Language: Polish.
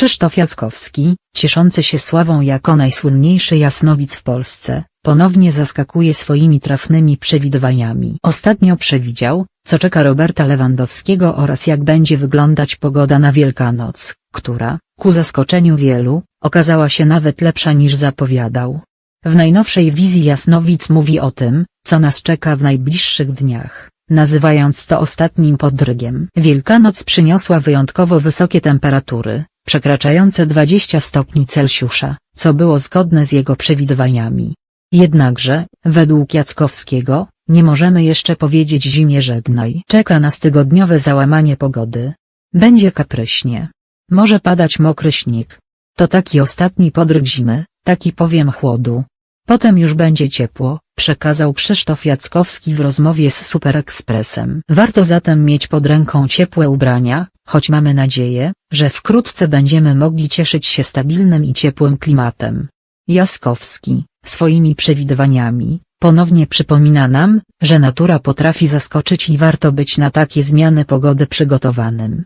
Krzysztof Jackowski, cieszący się sławą jako najsłynniejszy jasnowic w Polsce, ponownie zaskakuje swoimi trafnymi przewidywaniami. Ostatnio przewidział, co czeka Roberta Lewandowskiego oraz jak będzie wyglądać pogoda na Wielkanoc, która, ku zaskoczeniu wielu, okazała się nawet lepsza niż zapowiadał. W najnowszej wizji Jasnowic mówi o tym, co nas czeka w najbliższych dniach, nazywając to ostatnim podrygiem. Wielkanoc przyniosła wyjątkowo wysokie temperatury, przekraczające 20 stopni Celsjusza, co było zgodne z jego przewidywaniami. Jednakże, według Jackowskiego, nie możemy jeszcze powiedzieć zimie żegnaj. Czeka nas tygodniowe załamanie pogody. Będzie kapryśnie. Może padać mokry śnieg. To taki ostatni podryg zimy, taki powiem chłodu. Potem już będzie ciepło, przekazał Krzysztof Jackowski w rozmowie z Super Expressem. Warto zatem mieć pod ręką ciepłe ubrania, choć mamy nadzieję, że wkrótce będziemy mogli cieszyć się stabilnym i ciepłym klimatem. Jaskowski, swoimi przewidywaniami, ponownie przypomina nam, że natura potrafi zaskoczyć i warto być na takie zmiany pogody przygotowanym.